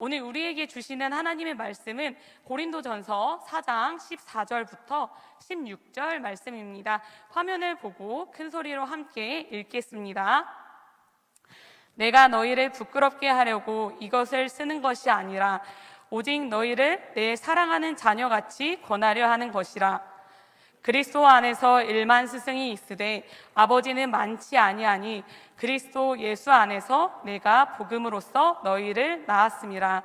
오늘 우리에게 주시는 하나님의 말씀은 고린도전서 4장 14절부터 16절 말씀입니다. 화면을 보고 큰 소리로 함께 읽겠습니다. 내가 너희를 부끄럽게 하려고 이것을 쓰는 것이 아니라 오직 너희를 내 사랑하는 자녀같이 권하려 하는 것이라. 그리스도 안에서 일만 스승이 있으되 아버지는 많지 아니하니 그리스도 예수 안에서 내가 복음으로써 너희를 낳았음이라.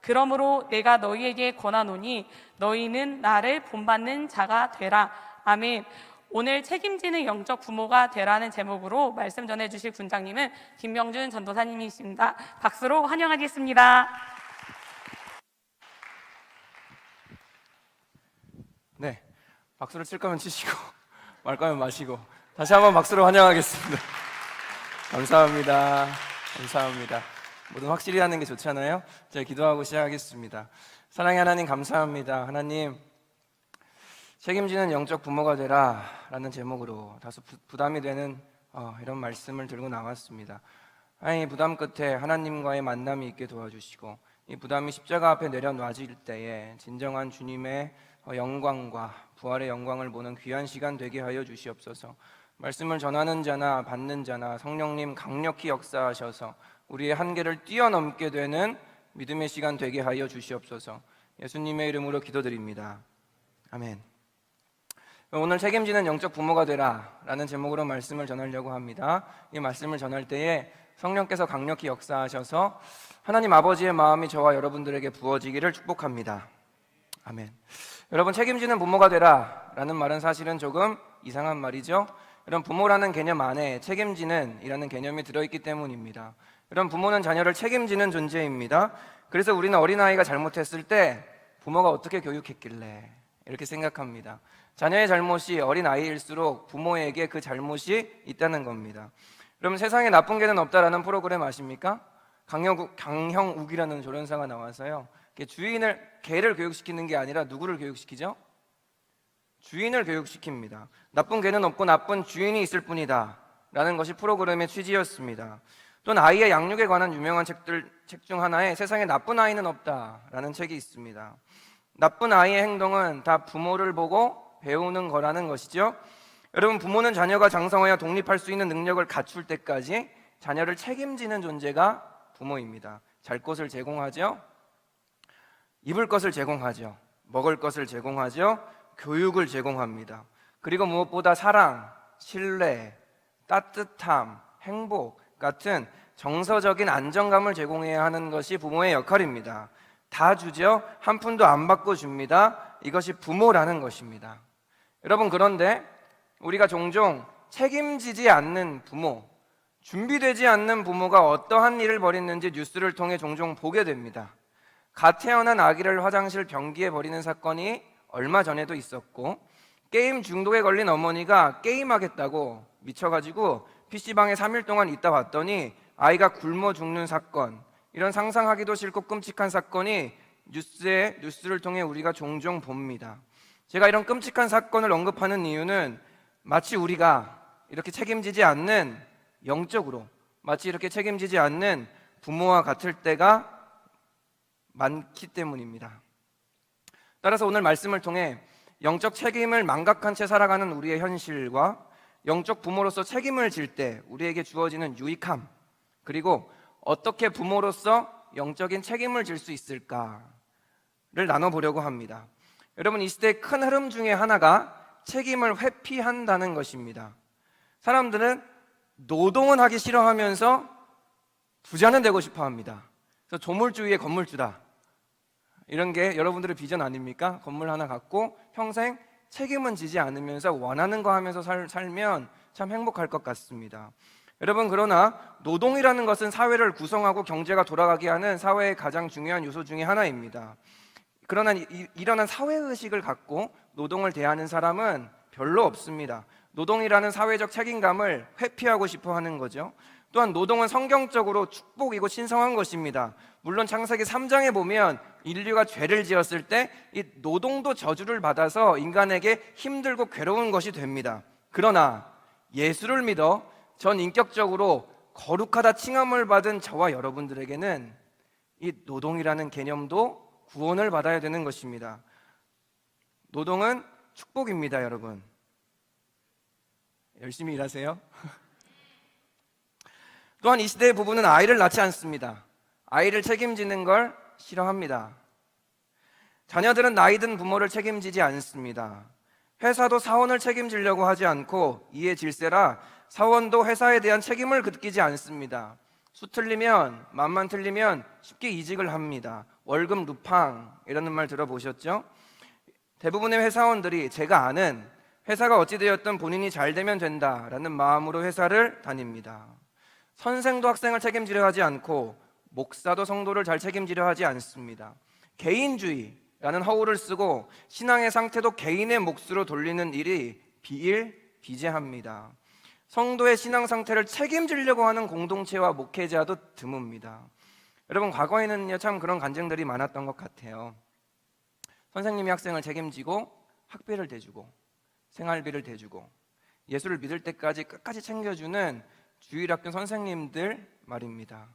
그러므로 내가 너희에게 권하노니 너희는 나를 본받는 자가 되라. 아멘. 오늘 책임지는 영적 부모가 되라는 제목으로 말씀 전해 주실 군장님은 김명준 전도사님이십니다. 박수로 환영하겠습니다. 네. 박수를 칠 거면 치시고 말 거면 마시고 다시 한번 박수로 환영하겠습니다. 감사합니다. 감사합니다. 모든 확실히 하는 게 좋잖아요. 제가 기도하고 시작하겠습니다. 사랑의 하나님 감사합니다. 하나님 책임지는 영적 부모가 되라라는 제목으로 다소 부, 부담이 되는 어, 이런 말씀을 들고 나왔습니다. 아니 부담 끝에 하나님과의 만남이 있게 도와주시고 이 부담이 십자가 앞에 내려놔질 때에 진정한 주님의 어, 영광과 부활의 영광을 보는 귀한 시간 되게 하여 주시옵소서. 말씀을 전하는 자나 받는 자나 성령님 강력히 역사하셔서 우리의 한계를 뛰어넘게 되는 믿음의 시간 되게 하여 주시옵소서. 예수님의 이름으로 기도드립니다. 아멘. 오늘 책임지는 영적 부모가 되라라는 제목으로 말씀을 전하려고 합니다. 이 말씀을 전할 때에 성령께서 강력히 역사하셔서 하나님 아버지의 마음이 저와 여러분들에게 부어지기를 축복합니다. 아멘. 여러분 책임지는 부모가 되라라는 말은 사실은 조금 이상한 말이죠. 이런 부모라는 개념 안에 책임지는 이라는 개념이 들어있기 때문입니다. 이런 부모는 자녀를 책임지는 존재입니다. 그래서 우리는 어린아이가 잘못했을 때 부모가 어떻게 교육했길래 이렇게 생각합니다. 자녀의 잘못이 어린아이일수록 부모에게 그 잘못이 있다는 겁니다. 그러면 세상에 나쁜 개는 없다라는 프로그램 아십니까? 강형, 강형욱이라는 조련사가 나와서요. 주인을 개를 교육시키는 게 아니라 누구를 교육시키죠? 주인을 교육시킵니다. 나쁜 개는 없고 나쁜 주인이 있을 뿐이다. 라는 것이 프로그램의 취지였습니다. 또는 아이의 양육에 관한 유명한 책들 책 중 하나에 세상에 나쁜 아이는 없다라는 책이 있습니다. 나쁜 아이의 행동은 다 부모를 보고 배우는 거라는 것이죠. 여러분 부모는 자녀가 장성하여 독립할 수 있는 능력을 갖출 때까지 자녀를 책임지는 존재가 부모입니다. 잘 것을 제공하죠. 입을 것을 제공하죠. 먹을 것을 제공하죠. 교육을 제공합니다. 그리고 무엇보다 사랑, 신뢰, 따뜻함, 행복 같은 정서적인 안정감을 제공해야 하는 것이 부모의 역할입니다. 다 주죠. 한 푼도 안 받고 줍니다. 이것이 부모라는 것입니다. 여러분, 그런데 우리가 종종 책임지지 않는 부모, 준비되지 않는 부모가 어떠한 일을 벌였는지 뉴스를 통해 종종 보게 됩니다. 갓 태어난 아기를 화장실 변기에 버리는 사건이 얼마 전에도 있었고, 게임 중독에 걸린 어머니가 게임하겠다고 미쳐가지고 PC방에 3일 동안 있다 왔더니 아이가 굶어 죽는 사건, 이런 상상하기도 싫고 끔찍한 사건이 뉴스에 뉴스를 통해 우리가 종종 봅니다. 제가 이런 끔찍한 사건을 언급하는 이유는 마치 우리가 이렇게 책임지지 않는 영적으로 마치 이렇게 책임지지 않는 부모와 같을 때가 많기 때문입니다. 따라서 오늘 말씀을 통해 영적 책임을 망각한 채 살아가는 우리의 현실과 영적 부모로서 책임을 질 때 우리에게 주어지는 유익함 그리고 어떻게 부모로서 영적인 책임을 질 수 있을까를 나눠보려고 합니다. 여러분 이 시대의 큰 흐름 중에 하나가 책임을 회피한다는 것입니다. 사람들은 노동은 하기 싫어하면서 부자는 되고 싶어 합니다. 그래서 조물주의의 건물주다. 이런 게 여러분들의 비전 아닙니까? 건물 하나 갖고 평생 책임은 지지 않으면서 원하는 거 하면서 살, 살면 참 행복할 것 같습니다. 여러분 그러나 노동이라는 것은 사회를 구성하고 경제가 돌아가게 하는 사회의 가장 중요한 요소 중의 하나입니다. 그러나 이, 일어난 사회 의식을 갖고 노동을 대하는 사람은 별로 없습니다. 노동이라는 사회적 책임감을 회피하고 싶어 하는 거죠. 또한 노동은 성경적으로 축복이고 신성한 것입니다. 물론 창세기 3장에 보면 인류가 죄를 지었을 때 이 노동도 저주를 받아서 인간에게 힘들고 괴로운 것이 됩니다. 그러나 예수를 믿어 전 인격적으로 거룩하다 칭함을 받은 저와 여러분들에게는 이 노동이라는 개념도 구원을 받아야 되는 것입니다. 노동은 축복입니다, 여러분. 열심히 일하세요. 또한 이 시대의 부부는 아이를 낳지 않습니다. 아이를 책임지는 걸 싫어합니다. 자녀들은 나이 든 부모를 책임지지 않습니다. 회사도 사원을 책임지려고 하지 않고 이해 질세라 사원도 회사에 대한 책임을 느끼지 않습니다. 수 틀리면 맘만 틀리면 쉽게 이직을 합니다. 월급 루팡 이라는 말 들어보셨죠? 대부분의 회사원들이 제가 아는 회사가 어찌 되었든 본인이 잘 되면 된다라는 마음으로 회사를 다닙니다. 선생도 학생을 책임지려 하지 않고 목사도 성도를 잘 책임지려 하지 않습니다. 개인주의라는 허울을 쓰고 신앙의 상태도 개인의 몫으로 돌리는 일이 비일비재합니다. 성도의 신앙 상태를 책임지려고 하는 공동체와 목회자도 드뭅니다. 여러분 과거에는요 참 그런 간증들이 많았던 것 같아요. 선생님이 학생을 책임지고 학비를 대주고 생활비를 대주고 예수를 믿을 때까지 끝까지 챙겨주는 주일학교 선생님들 말입니다.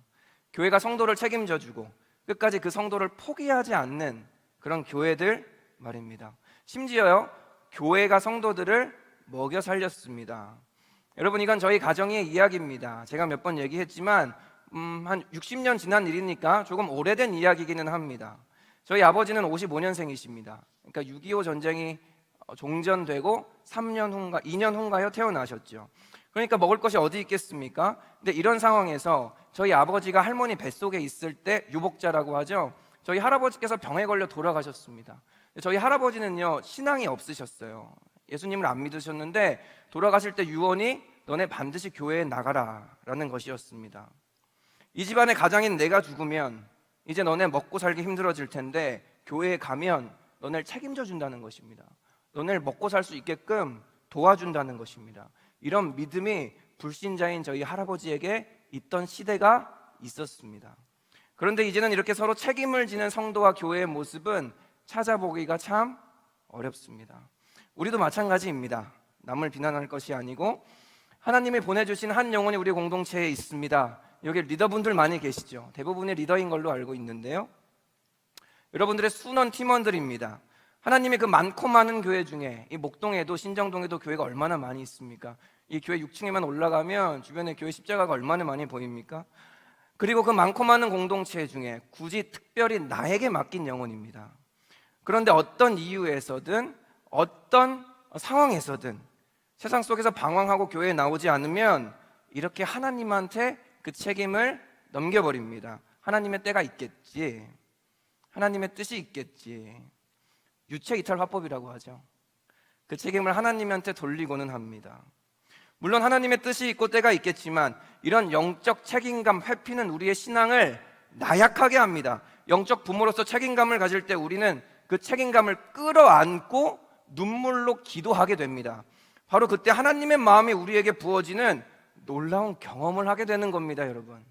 교회가 성도를 책임져 주고 끝까지 그 성도를 포기하지 않는 그런 교회들 말입니다. 심지어요, 교회가 성도들을 먹여 살렸습니다. 여러분, 이건 저희 가정의 이야기입니다. 제가 몇 번 얘기했지만, 음, 한 60년 지난 일이니까 조금 오래된 이야기기는 합니다. 저희 아버지는 55년생이십니다. 그러니까 6.25 전쟁이 어, 종전되고 3년 후인가, 2년 후인가요? 태어나셨죠. 그러니까 먹을 것이 어디 있겠습니까? 근데 이런 상황에서 저희 아버지가 할머니 뱃속에 있을 때 유복자라고 하죠. 저희 할아버지께서 병에 걸려 돌아가셨습니다. 저희 할아버지는요, 신앙이 없으셨어요. 예수님을 안 믿으셨는데 돌아가실 때 유언이 너네 반드시 교회에 나가라 라는 것이었습니다. 이 집안의 가장인 내가 죽으면 이제 너네 먹고 살기 힘들어질 텐데 교회에 가면 너네를 책임져 준다는 것입니다. 너네를 먹고 살 수 있게끔 도와준다는 것입니다. 이런 믿음이 불신자인 저희 할아버지에게 있던 시대가 있었습니다. 그런데 이제는 이렇게 서로 책임을 지는 성도와 교회의 모습은 찾아보기가 참 어렵습니다. 우리도 마찬가지입니다. 남을 비난할 것이 아니고 하나님이 보내주신 한 영혼이 우리 공동체에 있습니다. 여기 리더분들 많이 계시죠. 대부분의 리더인 걸로 알고 있는데요. 여러분들의 순원 팀원들입니다. 하나님의 그 많고 많은 교회 중에 이 목동에도 신정동에도 교회가 얼마나 많이 있습니까? 이 교회 6층에만 올라가면 주변에 교회 십자가가 얼마나 많이 보입니까? 그리고 그 많고 많은 공동체 중에 굳이 특별히 나에게 맡긴 영혼입니다. 그런데 어떤 이유에서든 어떤 상황에서든 세상 속에서 방황하고 교회에 나오지 않으면 이렇게 하나님한테 그 책임을 넘겨버립니다. 하나님의 때가 있겠지. 하나님의 뜻이 있겠지. 유체 이탈 화법이라고 하죠. 그 책임을 하나님한테 돌리고는 합니다. 물론 하나님의 뜻이 있고 때가 있겠지만 이런 영적 책임감 회피는 우리의 신앙을 나약하게 합니다. 영적 부모로서 책임감을 가질 때 우리는 그 책임감을 끌어안고 눈물로 기도하게 됩니다. 바로 그때 하나님의 마음이 우리에게 부어지는 놀라운 경험을 하게 되는 겁니다, 여러분.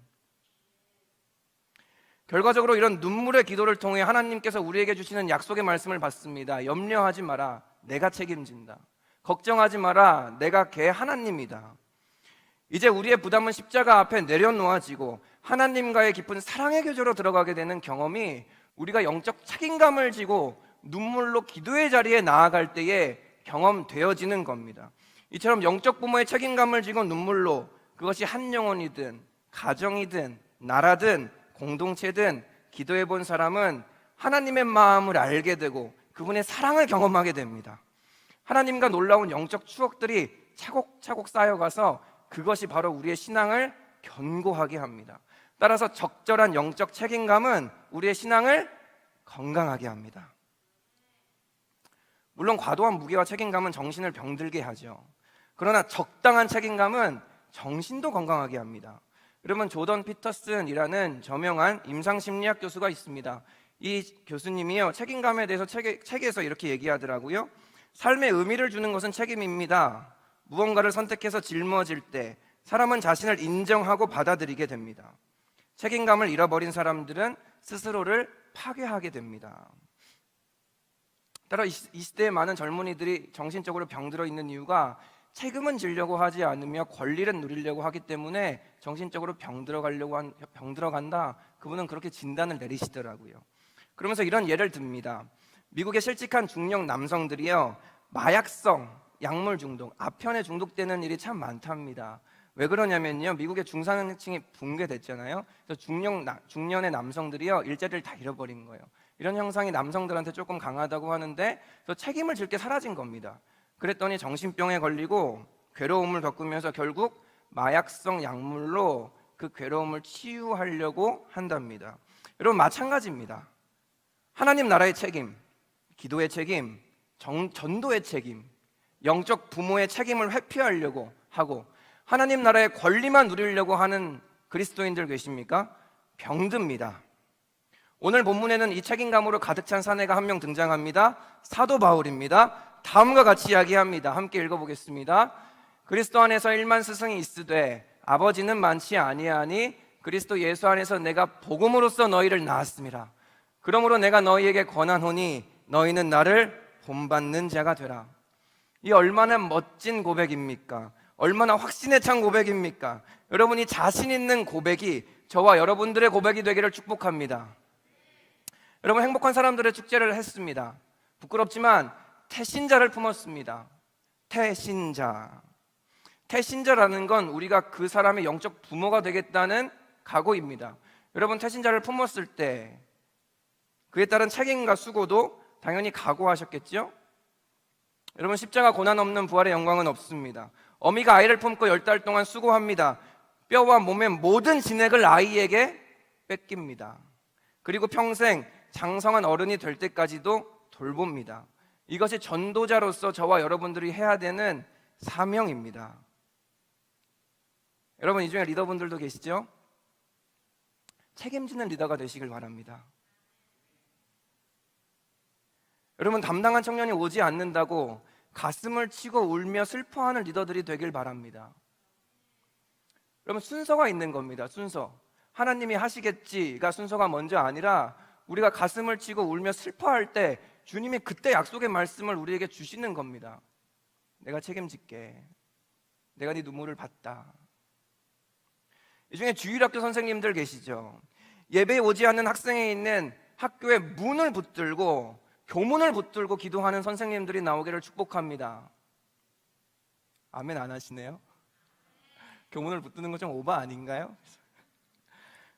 결과적으로 이런 눈물의 기도를 통해 하나님께서 우리에게 주시는 약속의 말씀을 받습니다. 염려하지 마라. 내가 책임진다. 걱정하지 마라. 내가 걔 하나님이다. 이제 우리의 부담은 십자가 앞에 내려놓아지고 하나님과의 깊은 사랑의 교제로 들어가게 되는 경험이 우리가 영적 책임감을 지고 눈물로 기도의 자리에 나아갈 때에 경험되어지는 겁니다. 이처럼 영적 부모의 책임감을 지고 눈물로 그것이 한 영혼이든 가정이든 나라든 공동체든 기도해 본 사람은 하나님의 마음을 알게 되고 그분의 사랑을 경험하게 됩니다. 하나님과 놀라운 영적 추억들이 차곡차곡 쌓여가서 그것이 바로 우리의 신앙을 견고하게 합니다. 따라서 적절한 영적 책임감은 우리의 신앙을 건강하게 합니다. 물론 과도한 무게와 책임감은 정신을 병들게 하죠. 그러나 적당한 책임감은 정신도 건강하게 합니다. 여러분 조던 피터슨이라는 저명한 임상심리학 교수가 있습니다. 이 교수님이요 책임감에 대해서 책에, 책에서 이렇게 얘기하더라고요. 삶의 의미를 주는 것은 책임입니다. 무언가를 선택해서 짊어질 때 사람은 자신을 인정하고 받아들이게 됩니다. 책임감을 잃어버린 사람들은 스스로를 파괴하게 됩니다. 따라 이 시대에 많은 젊은이들이 정신적으로 병들어 있는 이유가 책임은 지려고 하지 않으며 권리를 누리려고 하기 때문에 정신적으로 병 들어 가려고 한, 병 들어 간다. 그분은 그렇게 진단을 내리시더라고요. 그러면서 이런 예를 듭니다. 미국의 실직한 중년 남성들이요 마약성 약물 중독, 아편에 중독되는 일이 참 많답니다. 왜 그러냐면요 미국의 중산층이 붕괴됐잖아요. 그래서 중년 나- 중년의 남성들이요 일자리를 다 잃어버린 거예요. 이런 형상이 남성들한테 조금 강하다고 하는데 또 책임을 질 게 사라진 겁니다. 그랬더니 정신병에 걸리고 괴로움을 겪으면서 결국 마약성 약물로 그 괴로움을 치유하려고 한답니다. 여러분 마찬가지입니다. 하나님 나라의 책임, 기도의 책임, 정- 전도의 책임, 영적 부모의 책임을 회피하려고 하고 하나님 나라의 권리만 누리려고 하는 그리스도인들 계십니까? 병듭니다. 오늘 본문에는 이 책임감으로 가득 찬 사내가 한 명 등장합니다. 사도 바울입니다. 다음과 같이 이야기합니다. 함께 읽어보겠습니다. 그리스도 안에서 일만 스승이 있으되 아버지는 많지 아니하니 그리스도 예수 안에서 내가 복음으로써 너희를 낳았습니다. 그러므로 내가 너희에게 권한하니 너희는 나를 본받는 자가 되라. 이 얼마나 멋진 고백입니까? 얼마나 확신에 찬 고백입니까? 여러분이 자신 있는 고백이 저와 여러분들의 고백이 되기를 축복합니다. 여러분 행복한 사람들의 축제를 했습니다. 부끄럽지만 태신자를 품었습니다. 태신자. 태신자라는 건 우리가 그 사람의 영적 부모가 되겠다는 각오입니다. 여러분 태신자를 품었을 때 그에 따른 책임과 수고도 당연히 각오하셨겠죠? 여러분 십자가 고난 없는 부활의 영광은 없습니다. 어미가 아이를 품고 열 달 동안 수고합니다. 뼈와 몸의 모든 진액을 아이에게 뺏깁니다. 그리고 평생 장성한 어른이 될 때까지도 돌봅니다. 이것이 전도자로서 저와 여러분들이 해야 되는 사명입니다. 여러분 이 중에 리더분들도 계시죠? 책임지는 리더가 되시길 바랍니다. 여러분 담당한 청년이 오지 않는다고 가슴을 치고 울며 슬퍼하는 리더들이 되길 바랍니다. 여러분 순서가 있는 겁니다. 순서. 하나님이 하시겠지가 순서가 먼저 아니라 우리가 가슴을 치고 울며 슬퍼할 때 주님이 그때 약속의 말씀을 우리에게 주시는 겁니다. 내가 책임질게. 내가 네 눈물을 봤다. 이 중에 주일학교 선생님들 계시죠. 예배에 오지 않는 학생에 있는 학교의 문을 붙들고 교문을 붙들고 기도하는 선생님들이 나오기를 축복합니다. 아멘 안 하시네요? 교문을 붙드는 거좀 오바 아닌가요?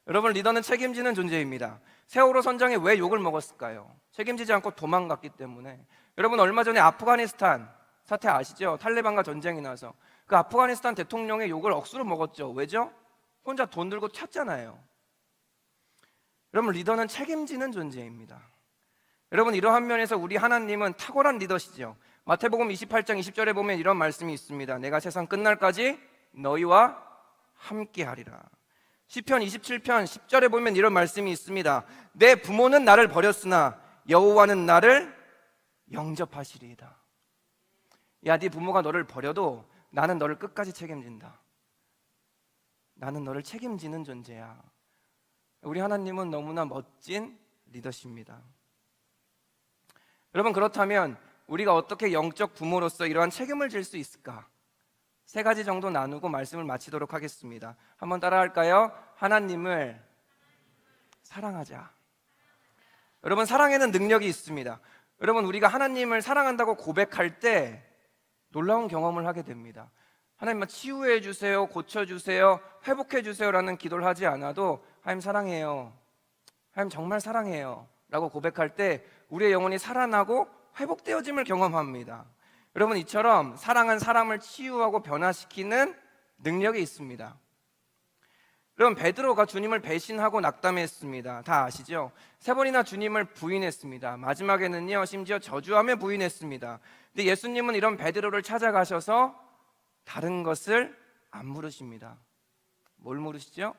여러분 리더는 책임지는 존재입니다. 세월호 선장이 왜 욕을 먹었을까요? 책임지지 않고 도망갔기 때문에. 여러분 얼마 전에 아프가니스탄 사태 아시죠? 탈레반과 전쟁이 나서 그 아프가니스탄 대통령의 욕을 억수로 먹었죠. 왜죠? 혼자 돈 들고 튀었잖아요. 여러분 리더는 책임지는 존재입니다. 여러분 이러한 면에서 우리 하나님은 탁월한 리더시죠. 마태복음 28장 20절에 보면 이런 말씀이 있습니다. 내가 세상 끝날까지 너희와 함께하리라. 시편 27편 10절에 보면 이런 말씀이 있습니다. 내 부모는 나를 버렸으나 여호와는 나를 영접하시리이다. 야, 네 부모가 너를 버려도 나는 너를 끝까지 책임진다. 나는 너를 책임지는 존재야. 우리 하나님은 너무나 멋진 리더십니다. 여러분 그렇다면 우리가 어떻게 영적 부모로서 이러한 책임을 질 수 있을까? 세 가지 정도 나누고 말씀을 마치도록 하겠습니다. 한번 따라할까요? 하나님을 사랑하자. 여러분 사랑에는 능력이 있습니다. 여러분 우리가 하나님을 사랑한다고 고백할 때 놀라운 경험을 하게 됩니다. 하나님 치유해 주세요, 고쳐 주세요, 회복해 주세요라는 기도를 하지 않아도 하나님 사랑해요. 하나님 정말 사랑해요 라고 고백할 때 우리의 영혼이 살아나고 회복되어짐을 경험합니다. 여러분 이처럼 사랑은 사람을 치유하고 변화시키는 능력이 있습니다. 여러분 베드로가 주님을 배신하고 낙담했습니다. 다 아시죠? 세 번이나 주님을 부인했습니다. 마지막에는요 심지어 저주하며 부인했습니다. 근데 예수님은 이런 베드로를 찾아가셔서 다른 것을 안 물으십니다. 뭘 물으시죠?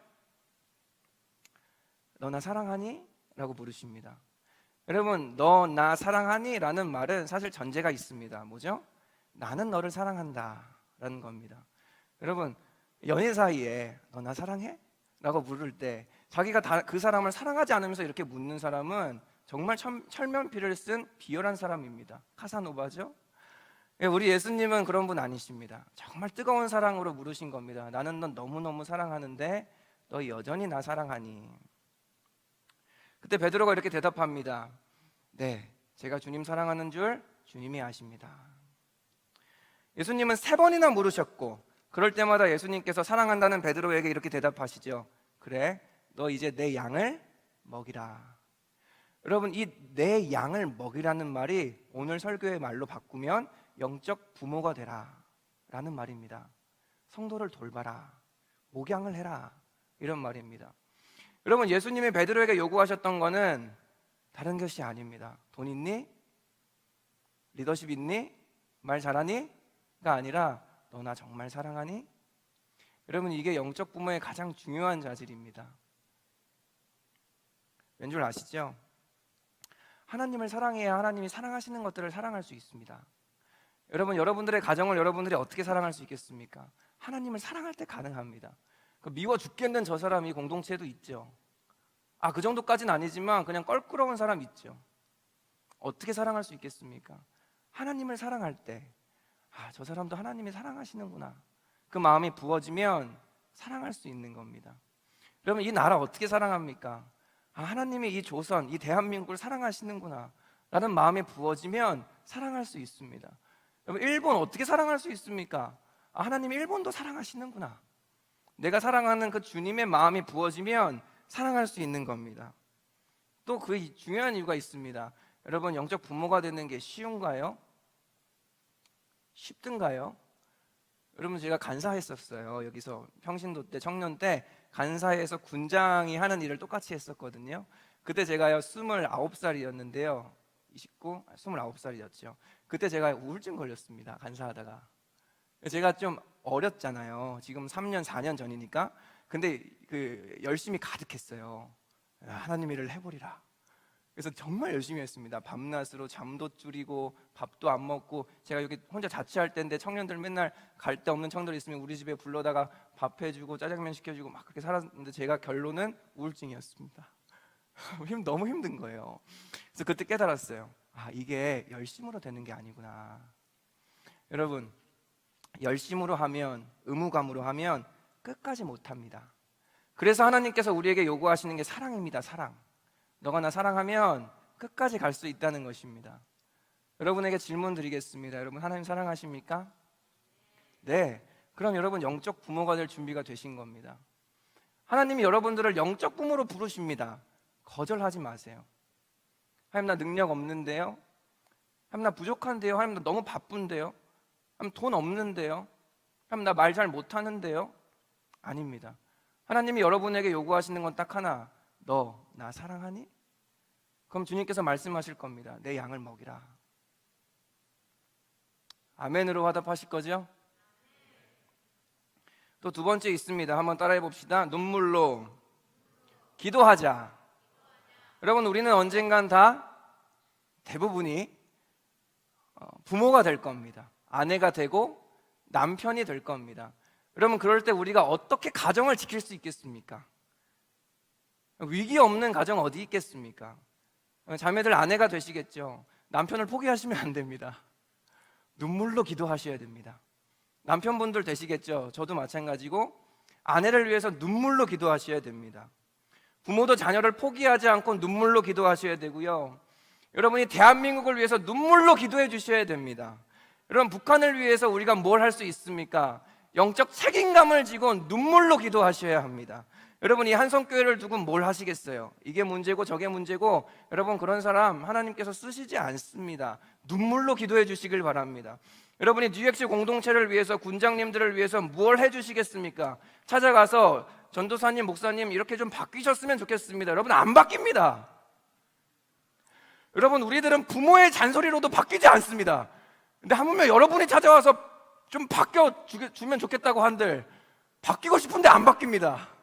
너 나 사랑하니? 라고 물으십니다. 여러분, 너 나 사랑하니? 라는 말은 사실 전제가 있습니다. 뭐죠? 나는 너를 사랑한다. 라는 겁니다. 여러분, 연인 사이에 너 나 사랑해? 라고 물을 때 자기가 다, 그 사람을 사랑하지 않으면서 이렇게 묻는 사람은 정말 철, 철면피를 쓴 비열한 사람입니다. 카사노바죠? 예, 우리 예수님은 그런 분 아니십니다. 정말 뜨거운 사랑으로 물으신 겁니다. 나는 넌 너무너무 사랑하는데 너 여전히 나 사랑하니? 그때 베드로가 이렇게 대답합니다. 네, 제가 주님 사랑하는 줄 주님이 아십니다. 예수님은 세 번이나 물으셨고 그럴 때마다 예수님께서 사랑한다는 베드로에게 이렇게 대답하시죠. 그래, 너 이제 내 양을 먹이라. 여러분 이 내 양을 먹이라는 말이 오늘 설교의 말로 바꾸면 영적 부모가 되라 라는 말입니다. 성도를 돌봐라, 목양을 해라 이런 말입니다. 여러분 예수님이 베드로에게 요구하셨던 거는 다른 것이 아닙니다. 돈 있니? 리더십 있니? 말 잘하니?가 아니라 너나 정말 사랑하니? 여러분 이게 영적 부모의 가장 중요한 자질입니다. 왠 줄 아시죠? 하나님을 사랑해야 하나님이 사랑하시는 것들을 사랑할 수 있습니다. 여러분 여러분들의 가정을 여러분들이 어떻게 사랑할 수 있겠습니까? 하나님을 사랑할 때 가능합니다. 그 미워 죽겠는 저 사람이 공동체에도 있죠. 아, 그 정도까지는 아니지만 그냥 껄끄러운 사람 있죠. 어떻게 사랑할 수 있겠습니까? 하나님을 사랑할 때, 아, 저 사람도 하나님이 사랑하시는구나. 그 마음이 부어지면 사랑할 수 있는 겁니다. 여러분, 이 나라 어떻게 사랑합니까? 아, 하나님이 이 조선, 이 대한민국을 사랑하시는구나. 라는 마음이 부어지면 사랑할 수 있습니다. 여러분, 일본 어떻게 사랑할 수 있습니까? 아, 하나님이 일본도 사랑하시는구나. 내가 사랑하는 그 주님의 마음이 부어지면 사랑할 수 있는 겁니다. 또 그 중요한 이유가 있습니다. 여러분 영적 부모가 되는 게 쉬운가요? 쉽든가요? 여러분 제가 간사했었어요. 여기서 평신도 때 청년 때 간사에서 군장이 하는 일을 똑같이 했었거든요. 그때 제가요 29살이었는데요. 29, 29살이었죠. 그때 제가 우울증 걸렸습니다. 간사하다가. 제가 좀 어렸잖아요. 지금 3년, 4년 전이니까. 근데 그 열심히 가득했어요. 아, 하나님 일을 해보리라. 그래서 정말 열심히 했습니다. 밤낮으로 잠도 줄이고 밥도 안 먹고 제가 여기 혼자 자취할 때인데 청년들 맨날 갈 데 없는 청년들 있으면 우리 집에 불러다가 밥 해주고 짜장면 시켜주고 막 그렇게 살았는데 제가 결론은 우울증이었습니다. 힘 너무 힘든 거예요. 그래서 그때 깨달았어요. 아 이게 열심으로 되는 게 아니구나. 여러분 열심으로 하면 의무감으로 하면 끝까지 못합니다. 그래서 하나님께서 우리에게 요구하시는 게 사랑입니다. 사랑. 너가 나 사랑하면 끝까지 갈 수 있다는 것입니다. 여러분에게 질문 드리겠습니다. 여러분 하나님 사랑하십니까? 네. 그럼 여러분 영적 부모가 될 준비가 되신 겁니다. 하나님이 여러분들을 영적 부모로 부르십니다. 거절하지 마세요. 하나님 나 능력 없는데요. 하나님 나 부족한데요. 하나님 나 너무 바쁜데요. 하나님 돈 없는데요. 하나님 나 말 잘 못하는데요. 아닙니다. 하나님이 여러분에게 요구하시는 건 딱 하나. 너 나 사랑하니? 그럼 주님께서 말씀하실 겁니다. 내 양을 먹이라. 아멘으로 화답하실 거죠? 또 두 번째 있습니다. 한번 따라해 봅시다. 눈물로 기도하자. 여러분 우리는 언젠간 다 대부분이 어, 부모가 될 겁니다. 아내가 되고 남편이 될 겁니다. 여러분 그럴 때 우리가 어떻게 가정을 지킬 수 있겠습니까? 위기 없는 가정 어디 있겠습니까? 자매들 아내가 되시겠죠. 남편을 포기하시면 안 됩니다. 눈물로 기도하셔야 됩니다. 남편분들 되시겠죠. 저도 마찬가지고 아내를 위해서 눈물로 기도하셔야 됩니다. 부모도 자녀를 포기하지 않고 눈물로 기도하셔야 되고요. 여러분이 대한민국을 위해서 눈물로 기도해 주셔야 됩니다. 여러분 북한을 위해서 우리가 뭘 할 수 있습니까? 영적 책임감을 지고 눈물로 기도하셔야 합니다. 여러분 이 한성교회를 두고 뭘 하시겠어요? 이게 문제고 저게 문제고 여러분 그런 사람 하나님께서 쓰시지 않습니다. 눈물로 기도해 주시길 바랍니다. 여러분이 뉴엑스 공동체를 위해서 군장님들을 위해서 무엇 해 주시겠습니까? 찾아가서 전도사님, 목사님 이렇게 좀 바뀌셨으면 좋겠습니다. 여러분 안 바뀝니다. 여러분 우리들은 부모의 잔소리로도 바뀌지 않습니다. 근데 하물며 여러분이 찾아와서 좀 바뀌어 주, 주면 좋겠다고 한들 바뀌고 싶은데 안 바뀝니다.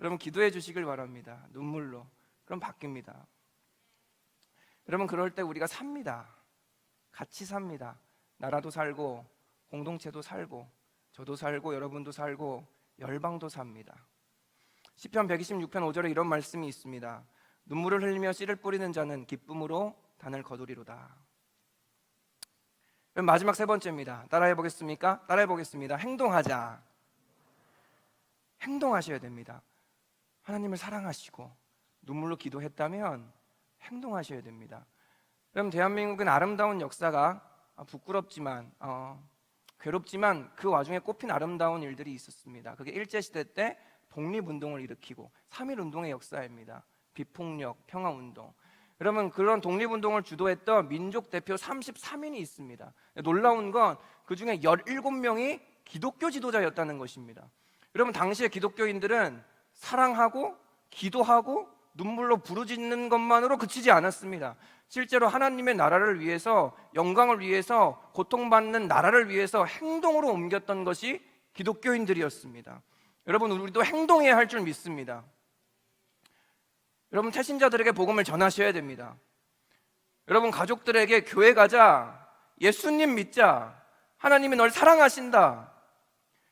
여러분 기도해 주시길 바랍니다. 눈물로. 그럼 바뀝니다. 여러분 그럴 때 우리가 삽니다. 같이 삽니다. 나라도 살고 공동체도 살고 저도 살고 여러분도 살고 열방도 삽니다. 시편 126편 5절에 이런 말씀이 있습니다. 눈물을 흘리며 씨를 뿌리는 자는 기쁨으로 단을 거두리로다. 마지막 세 번째입니다. 따라해 보겠습니까? 따라해 보겠습니다. 행동하자. 행동하셔야 됩니다. 하나님을 사랑하시고 눈물로 기도했다면 행동하셔야 됩니다. 그럼 대한민국은 아름다운 역사가 아, 부끄럽지만 어, 괴롭지만 그 와중에 꼽힌 아름다운 일들이 있었습니다. 그게 일제 시대 때 독립운동을 일으키고 3.1 운동의 역사입니다. 비폭력, 평화운동. 여러분 그런 독립운동을 주도했던 민족 대표 33인이 있습니다. 놀라운 건 그 중에 17명이 기독교 지도자였다는 것입니다. 여러분 당시의 기독교인들은 사랑하고 기도하고 눈물로 부르짖는 것만으로 그치지 않았습니다. 실제로 하나님의 나라를 위해서 영광을 위해서 고통받는 나라를 위해서 행동으로 옮겼던 것이 기독교인들이었습니다. 여러분 우리도 행동해야 할 줄 믿습니다. 여러분 태신자들에게 복음을 전하셔야 됩니다. 여러분 가족들에게 교회 가자. 예수님 믿자. 하나님이 널 사랑하신다.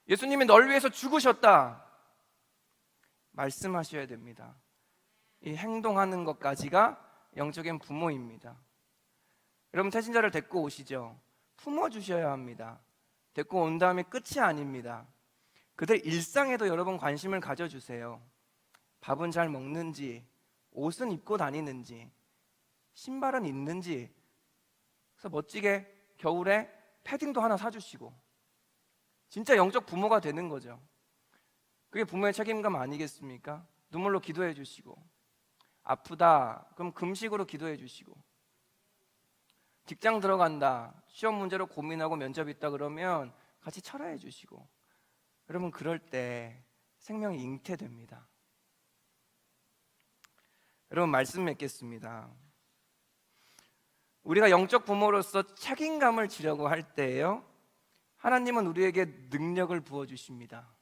예수님이 널 위해서 죽으셨다. 말씀하셔야 됩니다. 이 행동하는 것까지가 영적인 부모입니다. 여러분 태신자를 데리고 오시죠. 품어 주셔야 합니다. 데리고 온 다음에 끝이 아닙니다. 그들 일상에도 여러분 관심을 가져 주세요. 밥은 잘 먹는지, 옷은 입고 다니는지, 신발은 있는지, 그래서 멋지게 겨울에 패딩도 하나 사 주시고, 진짜 영적 부모가 되는 거죠. 그게 부모의 책임감 아니겠습니까? 눈물로 기도해 주시고, 아프다, 그럼 금식으로 기도해 주시고, 직장 들어간다, 시험 문제로 고민하고 면접 있다 그러면 같이 철회해 주시고, 여러분 그럴 때 생명이 잉태됩니다. 여러분 말씀 맺겠습니다. 우리가 영적 부모로서 책임감을 지려고 할 때에요. 하나님은 우리에게 능력을 부어 주십니다.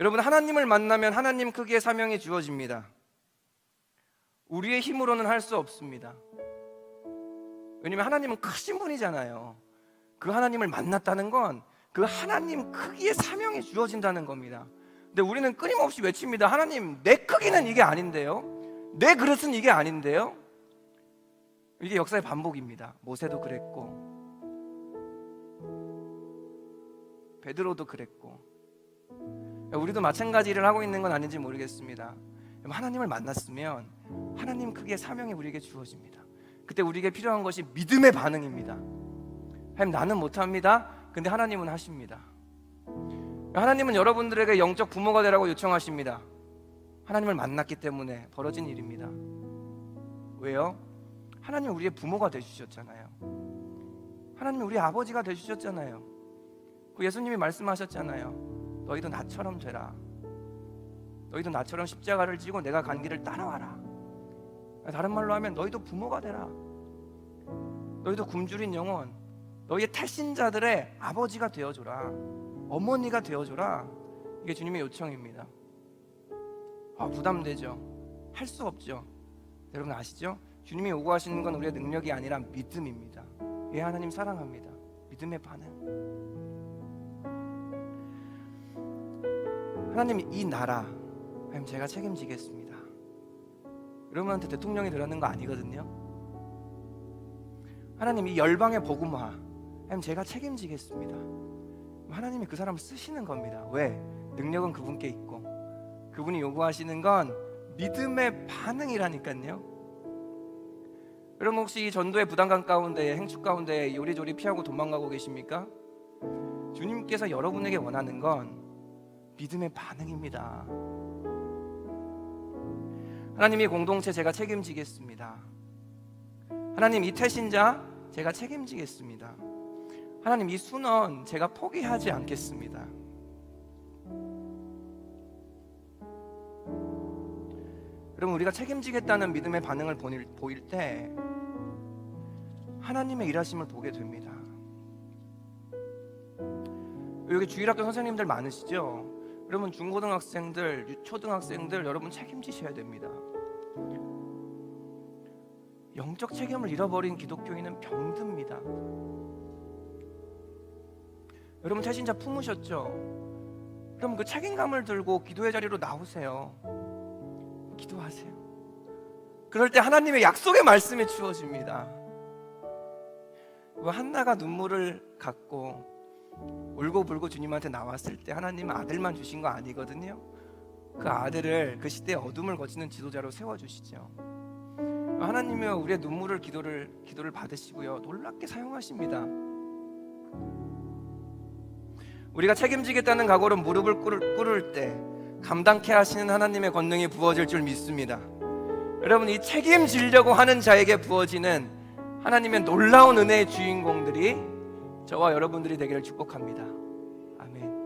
여러분 하나님을 만나면 하나님 크기의 사명이 주어집니다. 우리의 힘으로는 할 수 없습니다. 왜냐면 하나님은 크신 분이잖아요. 그 하나님을 만났다는 건 그 하나님 크기의 사명이 주어진다는 겁니다. 근데 우리는 끊임없이 외칩니다. 하나님, 내 크기는 이게 아닌데요. 내 그릇은 이게 아닌데요. 이게 역사의 반복입니다. 모세도 그랬고, 베드로도 그랬고, 우리도 마찬가지 일을 하고 있는 건 아닌지 모르겠습니다. 하나님을 만났으면 하나님 크기의 사명이 우리에게 주어집니다. 그때 우리에게 필요한 것이 믿음의 반응입니다. 하나님 나는 못합니다. 근데 하나님은 하십니다. 하나님은 여러분들에게 영적 부모가 되라고 요청하십니다. 하나님을 만났기 때문에 벌어진 일입니다. 왜요? 하나님 우리의 부모가 되주셨잖아요. 하나님 우리 아버지가 되주셨잖아요. 그 예수님이 말씀하셨잖아요. 너희도 나처럼 되라. 너희도 나처럼 십자가를 지고 내가 간 길을 따라와라. 다른 말로 하면 너희도 부모가 되라. 너희도 굶주린 영혼, 너희의 탈신자들의 아버지가 되어줘라. 어머니가 되어줘라. 이게 주님의 요청입니다. 아, 부담되죠. 할 수 없죠. 여러분 아시죠? 주님이 요구하시는 건 우리의 능력이 아니라 믿음입니다. 예, 하나님 사랑합니다. 믿음의 반응. 하나님 이 나라, 하나님 제가 책임지겠습니다. 여러분한테 대통령이 되라는 거 아니거든요. 하나님 이 열방의 복음화, 하나님 제가 책임지겠습니다. 하나님이 그 사람을 쓰시는 겁니다. 왜? 능력은 그분께 있고 그분이 요구하시는 건 믿음의 반응이라니까요. 여러분 혹시 이 전도의 부담감 가운데 행축 가운데 요리조리 피하고 도망가고 계십니까? 주님께서 여러분에게 원하는 건 믿음의 반응입니다. 하나님 이 공동체 제가 책임지겠습니다. 하나님 이 태신자 제가 책임지겠습니다. 하나님 이 순원 제가 포기하지 않겠습니다. 여러분 우리가 책임지겠다는 믿음의 반응을 보일, 보일 때 하나님의 일하심을 보게 됩니다. 여기 주일학교 선생님들 많으시죠? 여러분 중고등학생들, 유초등학생들 여러분 책임지셔야 됩니다. 영적 책임을 잃어버린 기독교인은 병듭니다. 여러분 태신자 품으셨죠? 그럼 그 책임감을 들고 기도의 자리로 나오세요. 기도하세요. 그럴 때 하나님의 약속의 말씀이 주어집니다. 왜 한나가 눈물을 갖고 울고불고 주님한테 나왔을 때 하나님은 아들만 주신 거 아니거든요. 그 아들을 그 시대의 어둠을 거치는 지도자로 세워 주시죠. 하나님이 우리의 눈물을 기도를 기도를 받으시고요. 놀랍게 사용하십니다. 우리가 책임지겠다는 각오로 무릎을 꿇을, 꿇을 때 감당케 하시는 하나님의 권능이 부어질 줄 믿습니다. 여러분 이 책임지려고 하는 자에게 부어지는 하나님의 놀라운 은혜의 주인공들이 저와 여러분들이 되기를 축복합니다.